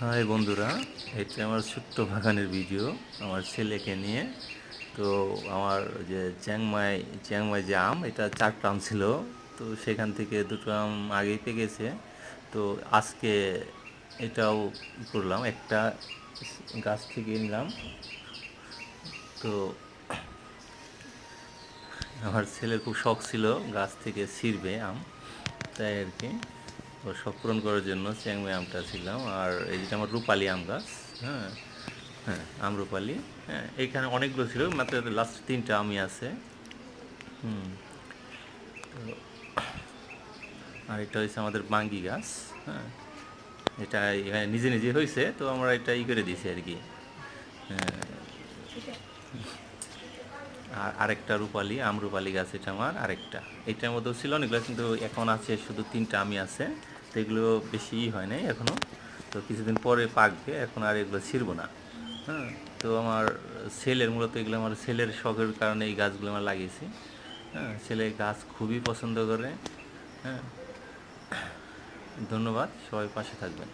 High বন্ধুরা, এটা আমার ছোট্ট বাগানের ভিডিও, আমার ছেলেকে নিয়ে। তো আমার যে চ্যাংমাই চ্যাংমাই যে আম, এটা চারটা আম ছিল। তো সেখান থেকে দুটো আম আগেই পেয়ে গেছে। তো আজকে এটাও করলাম, একটা গাছ থেকে নিলাম। তো আমার ছেলের খুব শখ ছিল গাছ থেকে ছিঁড়বে আম, তাই আর কি। ওর শখ পূরণ করার জন্য চ্যাংমাই আমটা ছিলাম আর এই যেটা আমার রূপালি আম গাছ হ্যাঁ হ্যাঁ আম রূপালি হ্যাঁ এইখানে অনেকগুলো ছিল মাত্র লাস্ট তিনটা আমি আছে। হুম আর এটা হচ্ছে আমাদের বাঙ্গি গাছ হ্যাঁ এটা এখানে নিজে নিজে হয়েছে তো আমরা এটা ই করে দিয়েছি আর কি হ্যাঁ, আর আরেকটা রূপালি আম রূপালি গাছ এটা আমার আরেকটা এটার মধ্যেও ছিল অনেকগুলো কিন্তু এখন আছে শুধু তিনটা আমি আছে। তো এগুলো বেশি হয় নাই এখনও তো কিছুদিন পরে পাকবে, এখন আর এগুলো ছিঁড়বো না। হ্যাঁ তো আমার সেলের, মূলত এগুলো আমার সেলের শখের কারণে এই গাছগুলো আমার লাগিয়েছি। হ্যাঁ ছেলে গাছ খুবই পছন্দ করে। হ্যাঁ ধন্যবাদ, সবাই পাশে থাকবেন।